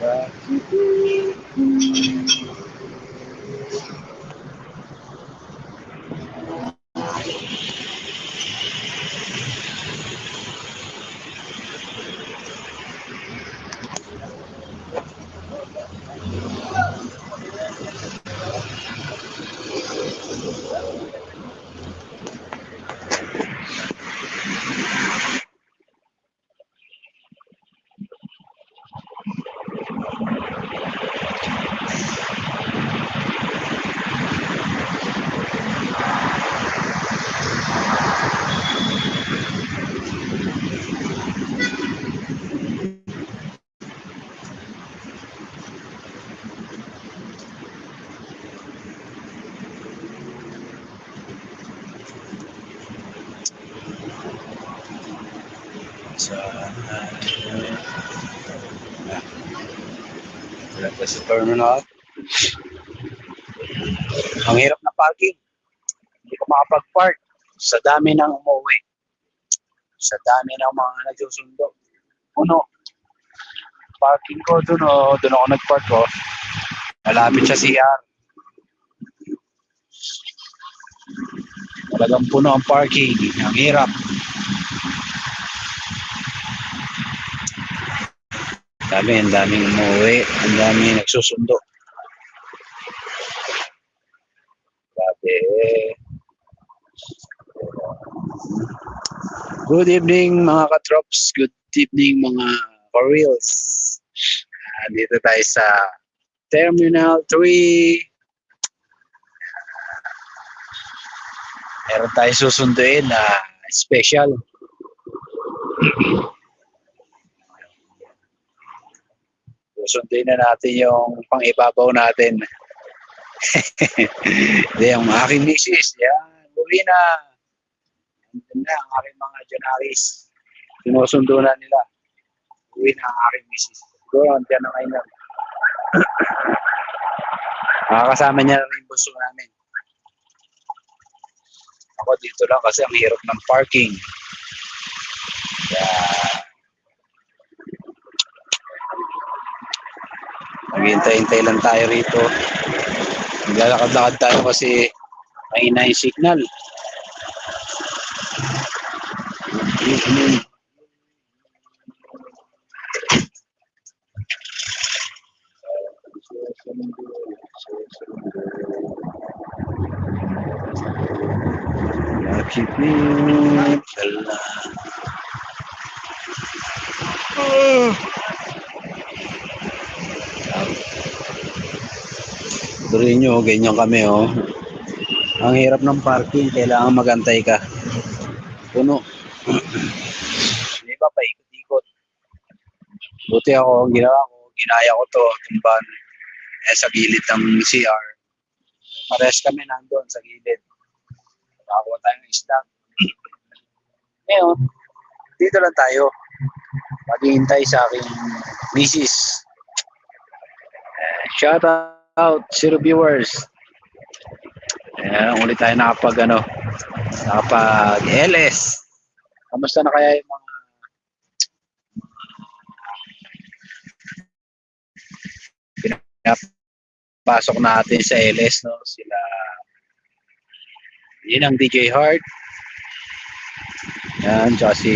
Thank you. Sa pa sa terminal. Ang hirap na parking. Hindi ko makapag-park. Sa dami ng umuwi. Sa dami ng mga nagsusundo. Puno. Parking ko doon o. Doon ako nag-park ko. Malapit sa CR. Talagang puno ang parking. Ang hirap. Dami, ang daming umuwi. Ang daming nagsusundo. Grabe. Good evening mga katrops. Good evening mga for-reals. Ah, dito tayo sa Terminal 3. Meron tayo susunduin na special. Susunduin na natin yung pang-ibabaw natin. Hindi, yung aking misis. Yan, uwi na. Andun na ang aking mga jonaris. Sinusundo na nila. Uwi na ang aking misis. Siguro, andiyan na ngayon. yan. Makakasama niya na yung buso namin. Ako dito lang kasi ang hirap ng parking. Kaya, Maghintay-hintay lang tayo rito. Maglalakad-lakad tayo kasi mahina yung signal. Nakikip dala. Tuloy nyo, ganyan kami oh. Ang hirap ng parking, kailangan magantay ka. Puno. Hindi ba paikot-ikot? Buti ako, ginawa ko, ginaya ko to, tumban. Eh, sa gilid ng CR. Pares kami nandun sa gilid. Nakakuha tayo ng isda. Ngayon, dito lang tayo. Maghihintay sa aking misis. Eh, shout out, zero viewers. Ayan, ulit tayo nakapag ano, nakapag LS. Kamusta na kaya yung mga pinapasok natin sa LS, no? Sila, yun ang DJ Hart. Yan, tsaka si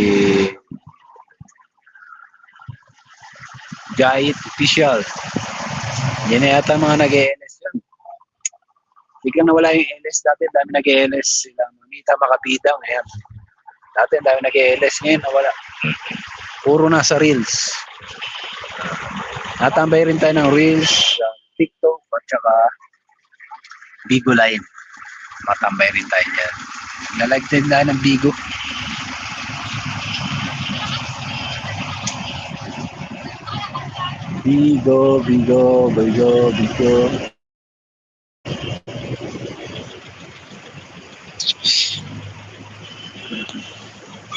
Giant Official. Yan na yata mga nag-LS yun. Biglang nawala yung LS dati, dami nag-LS sila. Mamita makabida ngayon. Dati dami nag-LS ngayon, nawala. Puro na sa Reels. Natambay rin tayo ng Reels, sa TikTok, at saka Bigo Line. Matambay rin tayo dyan. Nalag din tayo ng Bigo. Bigo, Bigo, Bigo, Bigo.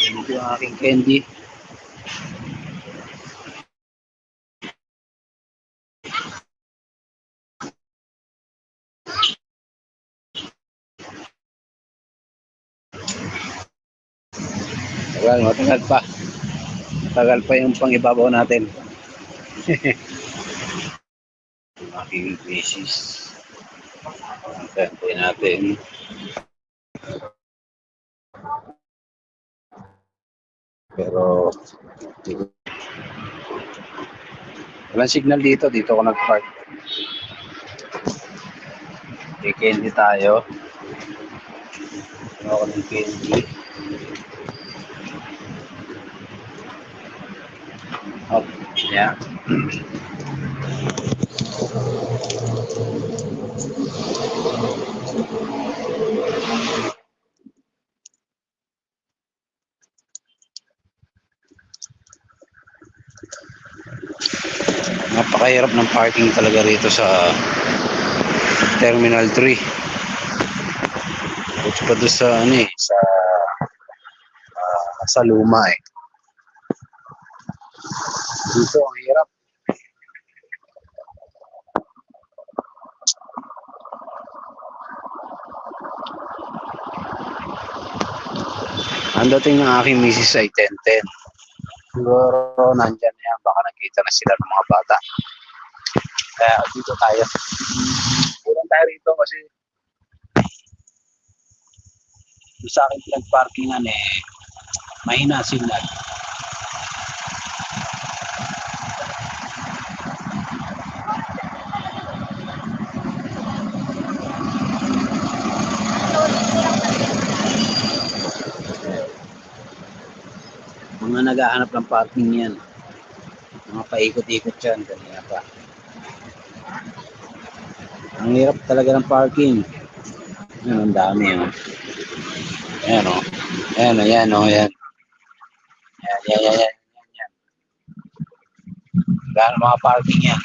Ito yung aking candy. Tagal, matagal pa. Tagal pa yung pangibabaw natin. Aking basis. Antay natin. Pero. Walang signal dito. Dito ako nag-park. Kay candy tayo. Ano ako ng candy. Oh, yeah. Napakahirap ng parking talaga rito sa Terminal 3. Bukod pa doon sa ano eh, sa ah, sa luma eh. Dito ang hirap. Ang dating ng aking misis ay 10-10. Siguro nandyan na yan. Baka nakita na sila ng mga bata. Kaya dito tayo. Kurang tayo rito kasi sa akin pinag-parkingan eh mahina signal. Mga naghahanap ng parking yan. Mga paikot-ikot yan kanina pa. Ang hirap talaga ng parking. Yan, ang dami oh. Ayan oh. Ayan oh, yan oh, yan. Yan, yan, yan, yan. yan, yan. Gano'n mga parking yan.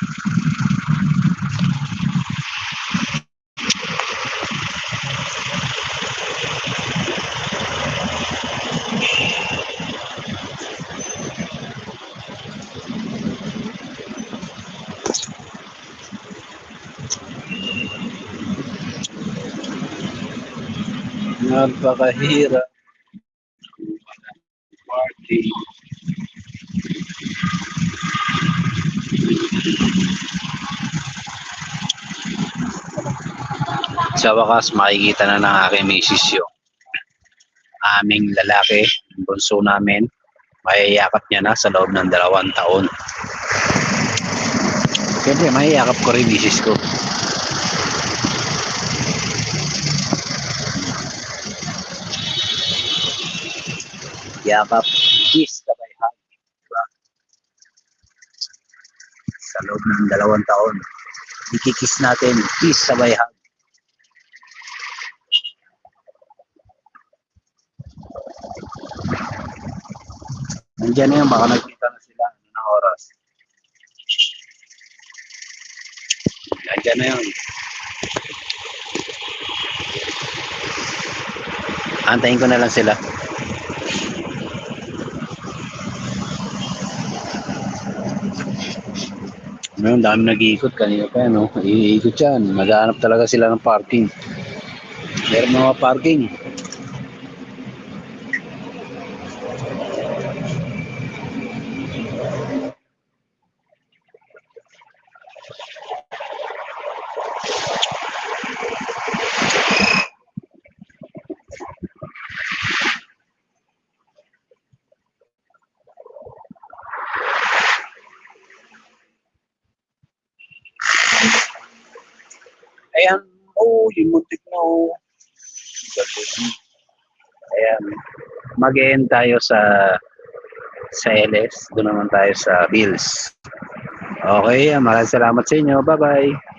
Napakahirap. Parking. Sa wakas, makikita na ng aking misis yung aming lalaki, yung bunso namin. Mayayakap niya na sa loob ng dalawang taon. Siyempre, mayayakap ko rin misis ko. Yakap, kiss, sabay hug. Diba? Sa loob ng dalawang taon, ikikiss natin, kiss, sabay hug. Nandiyan na yun, baka nagkita na sila. Ano na oras? Nandiyan na yun. Antayin ko na lang sila. Ngayon, dami nag-iikot kanina pa yan, no? Iikot yan. Maghanap talaga sila ng parking. Meron mga parking. Ayan, oh, yung muntik na, oh. Ayan, mag tayo sa sa LS. Doon naman tayo sa Bills. Okay, maraming salamat sa inyo. Bye-bye.